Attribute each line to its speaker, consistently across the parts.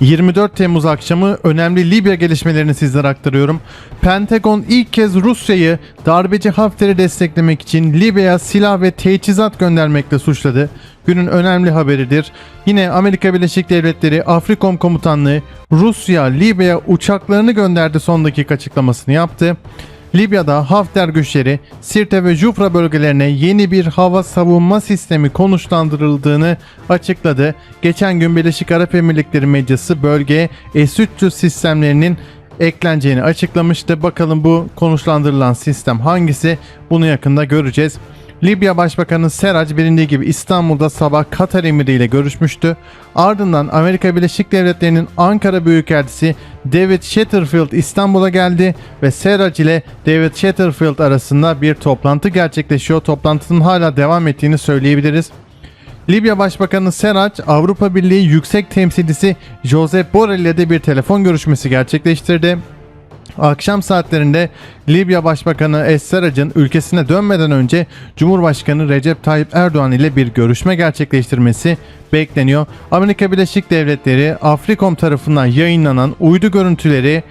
Speaker 1: 24 Temmuz akşamı önemli Libya gelişmelerini sizlere aktarıyorum. Pentagon ilk kez Rusya'yı darbeci Hafter'i desteklemek için Libya'ya silah ve teçhizat göndermekle suçladı. Günün önemli haberidir. Yine Amerika Birleşik Devletleri Afrikom Komutanlığı Rusya Libya'ya uçaklarını gönderdi son dakika açıklamasını yaptı. Libya'da Hafter güçleri Sirte ve Jufra bölgelerine yeni bir hava savunma sistemi konuşlandırıldığını açıkladı. Geçen gün Birleşik Arap Emirlikleri medyası bölgeye S-300 sistemlerinin ekleneceğini açıklamıştı. Bakalım bu konuşlandırılan sistem hangisi? Bunu yakında göreceğiz. Libya Başbakanı Seraj bilindiği gibi İstanbul'da sabah Katar emiri ile görüşmüştü. Ardından Amerika Birleşik Devletleri'nin Ankara Büyükelçisi David Shatterfield İstanbul'a geldi ve Seraj ile David Shatterfield arasında bir toplantı gerçekleşiyor. Toplantının hala devam ettiğini söyleyebiliriz. Libya Başbakanı Seraj, Avrupa Birliği Yüksek Temsilcisi Josep Borrell ile de bir telefon görüşmesi gerçekleştirdi. Akşam saatlerinde Libya Başbakanı Es-Serraj'ın ülkesine dönmeden önce Cumhurbaşkanı Recep Tayyip Erdoğan ile bir görüşme gerçekleştirmesi bekleniyor. Amerika Birleşik Devletleri Afrikom tarafından yayınlanan uydu görüntüleri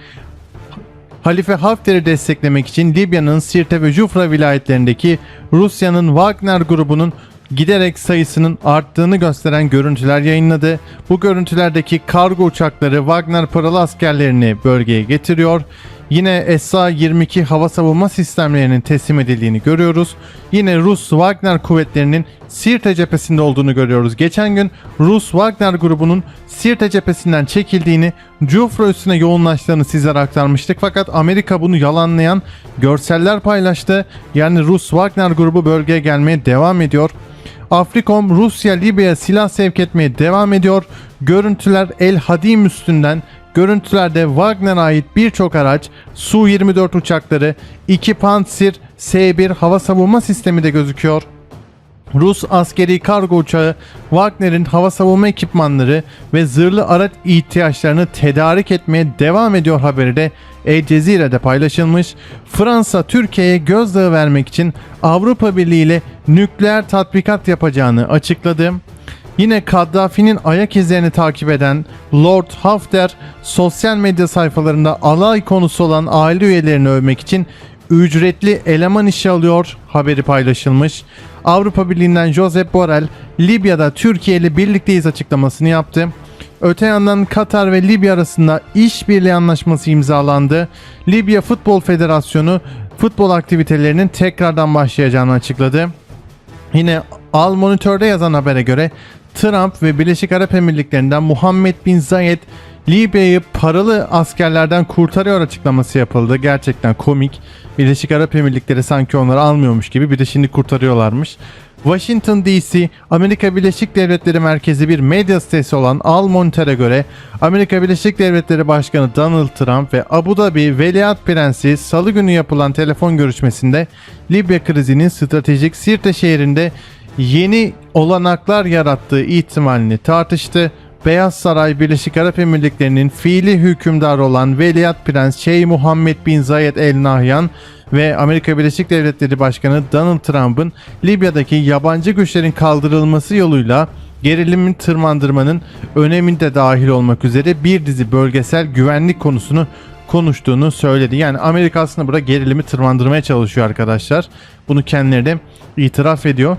Speaker 1: Halife Hafter'i desteklemek için Libya'nın Sirte ve Jufra vilayetlerindeki Rusya'nın Wagner grubunun giderek sayısının arttığını gösteren görüntüler yayınladı. Bu görüntülerdeki kargo uçakları Wagner paralı askerlerini bölgeye getiriyor. Yine SA-22 hava savunma sistemlerinin teslim edildiğini görüyoruz. Yine Rus Wagner kuvvetlerinin Sirte cephesinde olduğunu görüyoruz. Geçen gün Rus Wagner grubunun Sirte cephesinden çekildiğini, Jufra üstüne yoğunlaştığını sizlere aktarmıştık. Fakat Amerika bunu yalanlayan görseller paylaştı. Yani Rus Wagner grubu bölgeye gelmeye devam ediyor. Afrikom Rusya Libya'ya silah sevk etmeye devam ediyor. Görüntüler El Hadim üstünden Görüntülerde Wagner'a ait birçok araç, Su-24 uçakları, 2 Pantsir S-1 hava savunma sistemi de gözüküyor. Rus askeri kargo uçağı Wagner'in hava savunma ekipmanları ve zırhlı araç ihtiyaçlarını tedarik etmeye devam ediyor haberi de El Cezire'de paylaşılmış. Fransa Türkiye'ye gözdağı vermek için Avrupa Birliği ile nükleer tatbikat yapacağını açıkladı. Yine Kaddafi'nin ayak izlerini takip eden Lord Hafter sosyal medya sayfalarında alay konusu olan aile üyelerini övmek için ücretli eleman işe alıyor haberi paylaşılmış. Avrupa Birliği'nden Josep Borrell Libya'da Türkiye ile birlikteyiz açıklamasını yaptı. Öte yandan Katar ve Libya arasında işbirliği anlaşması imzalandı. Libya Futbol Federasyonu futbol aktivitelerinin tekrardan başlayacağını açıkladı. Yine Al Monitör'de yazan habere göre Trump ve Birleşik Arap Emirlikleri'nden Muhammed Bin Zayed Libya'yı paralı askerlerden kurtarıyor açıklaması yapıldı. Gerçekten komik. Birleşik Arap Emirlikleri sanki onları almıyormuş gibi bir de şimdi kurtarıyorlarmış. Washington DC, Amerika Birleşik Devletleri merkezi bir medya sitesi olan Al Monitör'e göre Amerika Birleşik Devletleri Başkanı Donald Trump ve Abu Dhabi Veliaht Prensi salı günü yapılan telefon görüşmesinde Libya krizinin stratejik Sirte şehrinde yeni olanaklar yarattığı ihtimalini tartıştı. Beyaz Saray Birleşik Arap Emirlikleri'nin fiili hükümdarı olan Veliaht Prens Şeyh Muhammed Bin Zayed El Nahyan ve Amerika Birleşik Devletleri Başkanı Donald Trump'ın Libya'daki yabancı güçlerin kaldırılması yoluyla gerilimin tırmandırmanın öneminde dahil olmak üzere bir dizi bölgesel güvenlik konusunu konuştuğunu söyledi. Yani Amerika aslında burada gerilimi tırmandırmaya çalışıyor arkadaşlar. Bunu kendileri de itiraf ediyor.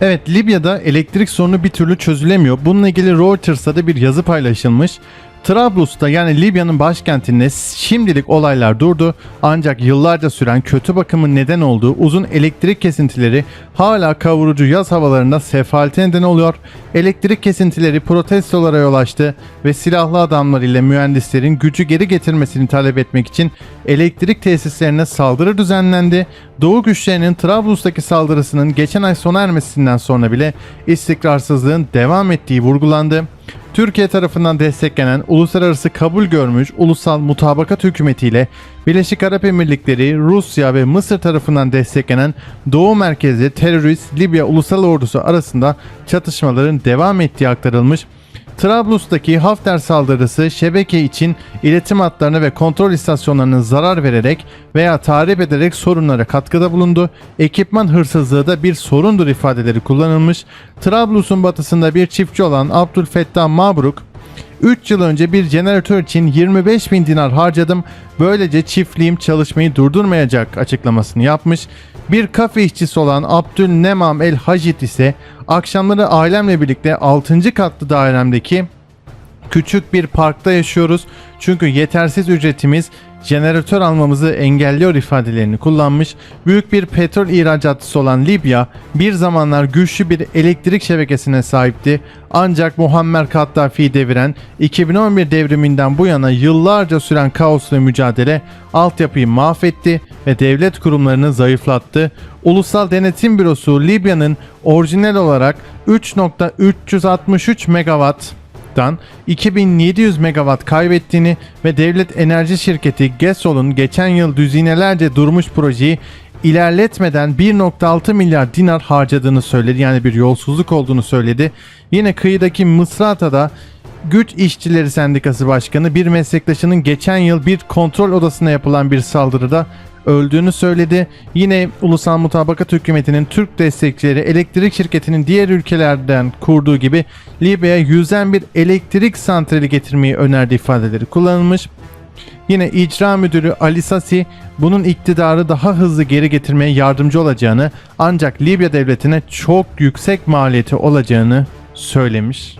Speaker 1: Evet Libya'da elektrik sorunu bir türlü çözülemiyor. Bununla ilgili Reuters'ta da bir yazı paylaşılmış. Trablus'ta yani Libya'nın başkentinde şimdilik olaylar durdu ancak yıllarca süren kötü bakımın neden olduğu uzun elektrik kesintileri hala kavurucu yaz havalarında sefalete neden oluyor. Elektrik kesintileri protestolara yol açtı ve silahlı adamlar ile mühendislerin gücü geri getirmesini talep etmek için elektrik tesislerine saldırı düzenlendi. Doğu güçlerinin Trablus'taki saldırısının geçen ay sona ermesinden sonra bile istikrarsızlığın devam ettiği vurgulandı. Türkiye tarafından desteklenen uluslararası kabul görmüş ulusal mutabakat hükümetiyle Birleşik Arap Emirlikleri, Rusya ve Mısır tarafından desteklenen Doğu merkezli terörist Libya Ulusal Ordusu arasında çatışmaların devam ettiği aktarılmış. Trablus'taki Hafter saldırısı şebeke için iletim hatlarına ve kontrol istasyonlarına zarar vererek veya tahrip ederek sorunlara katkıda bulundu. Ekipman hırsızlığı da bir sorundur ifadeleri kullanılmış. Trablus'un batısında bir çiftçi olan Abdülfettah Mabruk 3 yıl önce bir jeneratör için 25 bin dinar harcadım. Böylece çiftliğim çalışmayı durdurmayacak açıklamasını yapmış. Bir kafe işçisi olan Abdülnemam El Hacit ise akşamları ailemle birlikte 6. katlı dairemdeki küçük bir parkta yaşıyoruz. Çünkü yetersiz ücretimiz jeneratör almamızı engelliyor ifadelerini kullanmış. Büyük bir petrol ihracatçısı olan Libya bir zamanlar güçlü bir elektrik şebekesine sahipti. Ancak Muammer Kaddafi'yi deviren 2011 devriminden bu yana yıllarca süren kaos ve mücadele altyapıyı mahvetti ve devlet kurumlarını zayıflattı. Ulusal Denetim Bürosu Libya'nın orijinal olarak 3.363 megawatt dan 2700 megawatt kaybettiğini ve devlet enerji şirketi GESOL'un geçen yıl düzinelerce durmuş projeyi ilerletmeden 1.6 milyar dinar harcadığını söyledi. Yani bir yolsuzluk olduğunu söyledi. Yine kıyıdaki Mısrata'da Güç İşçileri Sendikası Başkanı bir meslektaşının geçen yıl bir kontrol odasına yapılan bir saldırıda öldüğünü söyledi. Yine Ulusal Mutabakat Hükümeti'nin Türk destekçileri elektrik şirketinin diğer ülkelerden kurduğu gibi Libya'ya yüzen bir elektrik santrali getirmeyi önerdiği ifadeleri kullanılmış. Yine icra müdürü Ali Sasi bunun iktidarı daha hızlı geri getirmeye yardımcı olacağını ancak Libya devletine çok yüksek maliyeti olacağını söylemiş.